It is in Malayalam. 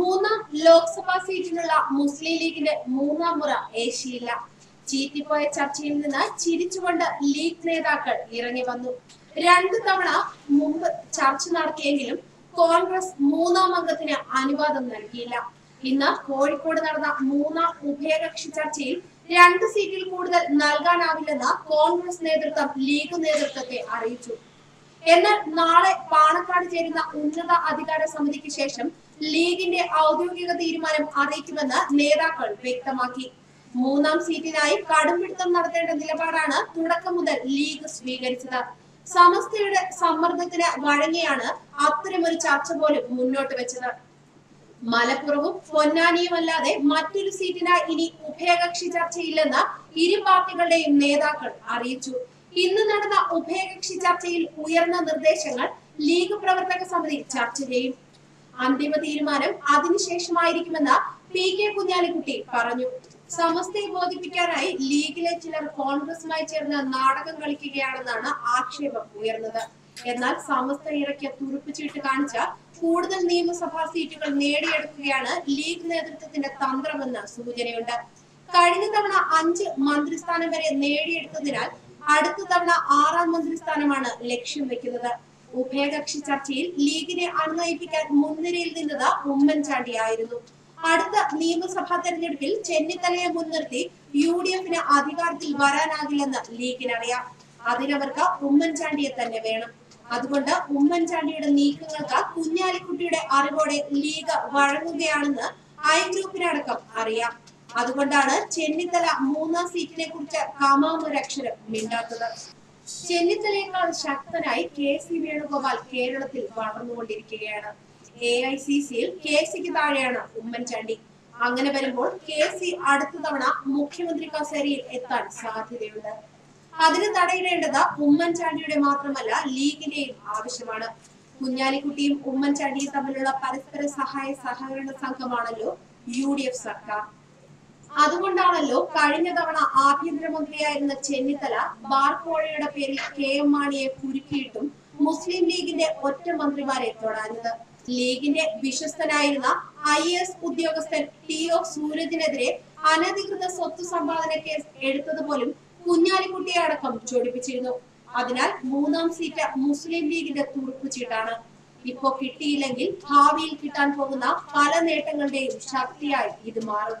മൂന്നാം ലോക്സഭാ സീറ്റിനുള്ള മുസ്ലിം ലീഗിന്റെ മൂന്നാം മുറ ഏഷ്യയില്ല. ചീറ്റിപ്പോയ ചർച്ചയിൽ നിന്ന് ചിരിച്ചുകൊണ്ട് ലീഗ് നേതാക്കൾ ഇറങ്ങി വന്നു. രണ്ടു തവണ മുമ്പ് ചർച്ച നടത്തിയെങ്കിലും കോൺഗ്രസ് മൂന്നാം അംഗത്തിന് അനുവാദം നൽകിയില്ല. ഇന്ന് കോഴിക്കോട് നടന്ന മൂന്നാം ഉഭയകക്ഷി ചർച്ചയിൽ രണ്ട് സീറ്റിൽ കൂടുതൽ നൽകാനാവില്ലെന്ന് കോൺഗ്രസ് നേതൃത്വം ലീഗ് നേതൃത്വത്തെ അറിയിച്ചു. എന്നാൽ നാളെ പാണക്കാട് ചേരുന്ന ഉന്നത അധികാര സമിതിക്ക് ശേഷം ലീഗിന്റെ ഔദ്യോഗിക തീരുമാനം അറിയിക്കുമെന്ന് നേതാക്കൾ വ്യക്തമാക്കി. മൂന്നാം സീറ്റിനായി കടുംപിടുത്തം നടത്തേണ്ട നിലപാടാണ് തുടക്കം മുതൽ ലീഗ് സ്വീകരിച്ചത്. സമസ്തയുടെ സമ്മർദ്ദത്തിന് വഴങ്ങിയാണ് അത്തരമൊരു ചർച്ച പോലും മുന്നോട്ട് വെച്ചത്. മലപ്പുറവും പൊന്നാനിയും അല്ലാതെ മറ്റൊരു സീറ്റിനായി ഇനി ഉഭയകക്ഷി ചർച്ചയില്ലെന്ന് ഇരു പാർട്ടികളുടെയും നേതാക്കൾ അറിയിച്ചു. ഇന്ന് നടന്ന ഉഭയകക്ഷി ചർച്ചയിൽ ഉയർന്ന നിർദ്ദേശങ്ങൾ ലീഗ് പ്രവർത്തക സമിതി ചർച്ച ചെയ്യും. അന്തിമ തീരുമാനം അതിനുശേഷമായിരിക്കുമെന്ന് പി കെ കുഞ്ഞാലിക്കുട്ടി പറഞ്ഞു. സമസ്തയെ ബോധിപ്പിക്കാനായി ലീഗിലെ ചിലർ കോൺഗ്രസുമായി ചേർന്ന് നാടകം കളിക്കുകയാണെന്നാണ് ആക്ഷേപം ഉയർന്നത്. എന്നാൽ സമസ്ത ഇറക്കിയ തുറുപ്പുചീട്ട് കാണിച്ച കൂടുതൽ നിയമസഭാ സീറ്റുകൾ നേടിയെടുക്കുകയാണ് ലീഗ് നേതൃത്വത്തിന്റെ തന്ത്രമെന്ന് സൂചനയുണ്ട്. കഴിഞ്ഞ തവണ അഞ്ച് മന്ത്രിസ്ഥാനം വരെ നേടിയെടുത്തതിനാൽ അടുത്ത തവണ ആറാം മന്ത്രി സ്ഥാനമാണ് ലക്ഷ്യം വെക്കുന്നത്. ഉഭയകക്ഷി ചർച്ചയിൽ ലീഗിനെ അണുനയിപ്പിക്കാൻ മുൻനിരയിൽ നിന്നത് ഉമ്മൻചാണ്ടിയായിരുന്നു അടുത്ത നിയമസഭാ തെരഞ്ഞെടുപ്പിൽ ചെന്നിത്തലയെ മുൻനിർത്തി യു ഡി എഫിന് അധികാരത്തിൽ വരാനാകില്ലെന്ന് ലീഗിനറിയാം അതിനവർക്ക് ഉമ്മൻചാണ്ടിയെ തന്നെ വേണം. അതുകൊണ്ട് ഉമ്മൻചാണ്ടിയുടെ നീക്കങ്ങൾക്ക് കുഞ്ഞാലിക്കുട്ടിയുടെ അറിവോടെ ലീഗ് വഴങ്ങുകയാണെന്ന് ഐ ഗ്രൂപ്പിനടക്കം അറിയാം. അതുകൊണ്ടാണ് ചെന്നിത്തല മൂന്നാം സീറ്റിനെ കുറിച്ച് കാമാമൊരക്ഷരം മിണ്ടാത്തത്. ചെന്നിത്തലയേക്കാൾ ശക്തനായി കെ സി വേണുഗോപാൽ കേരളത്തിൽ വളർന്നുകൊണ്ടിരിക്കുകയാണ്. എ ഐ സി സിയിൽ കെ സിക്ക് താഴെയാണ് ഉമ്മൻചാണ്ടി. അങ്ങനെ വരുമ്പോൾ കെ സി അടുത്ത തവണ മുഖ്യമന്ത്രി കസേരയിൽ എത്താൻ സാധ്യതയുണ്ട്. അതിന് തടയിടേണ്ടത് ഉമ്മൻചാണ്ടിയുടെ മാത്രമല്ല ലീഗിന്റെയും ആവശ്യമാണ്. കുഞ്ഞാലിക്കുട്ടിയും ഉമ്മൻചാണ്ടിയും തമ്മിലുള്ള പരസ്പര സഹായ സഹകരണ സംഘമാണല്ലോ യു ഡി എഫ് സർക്കാർ. അതുകൊണ്ടാണല്ലോ കഴിഞ്ഞ തവണ ആഭ്യന്തരമന്ത്രിയായിരുന്ന ചെന്നിത്തല ബാർക്കോഴയുടെ പേരിൽ കെ എം മാണിയെ കുരുക്കിയിട്ടും മുസ്ലിം ലീഗിന്റെ ഒറ്റ മന്ത്രിമാരെ തൊടാഞ്ഞത്. ലീഗിന്റെ വിശ്വസ്തനായിരുന്ന ഐ എസ് ഉദ്യോഗസ്ഥൻ ടി ഒ സൂരജിനെതിരെ അനധികൃത സ്വത്ത് സമ്പാദന കേസ് എടുത്തതുപോലും കുഞ്ഞാലിക്കുട്ടിയെ അടക്കം ചൊടിപ്പിച്ചിരുന്നു. അതിനാൽ മൂന്നാം സീറ്റ് മുസ്ലിം ലീഗിന്റെ തുറുപ്പുചീട്ടാണ് ഇപ്പോ കിട്ടിയില്ലെങ്കിൽ ഭാവിയിൽ കിട്ടാൻ പോകുന്ന പല നേട്ടങ്ങളുടെയും ശക്തിയായി ഇത് മാറും.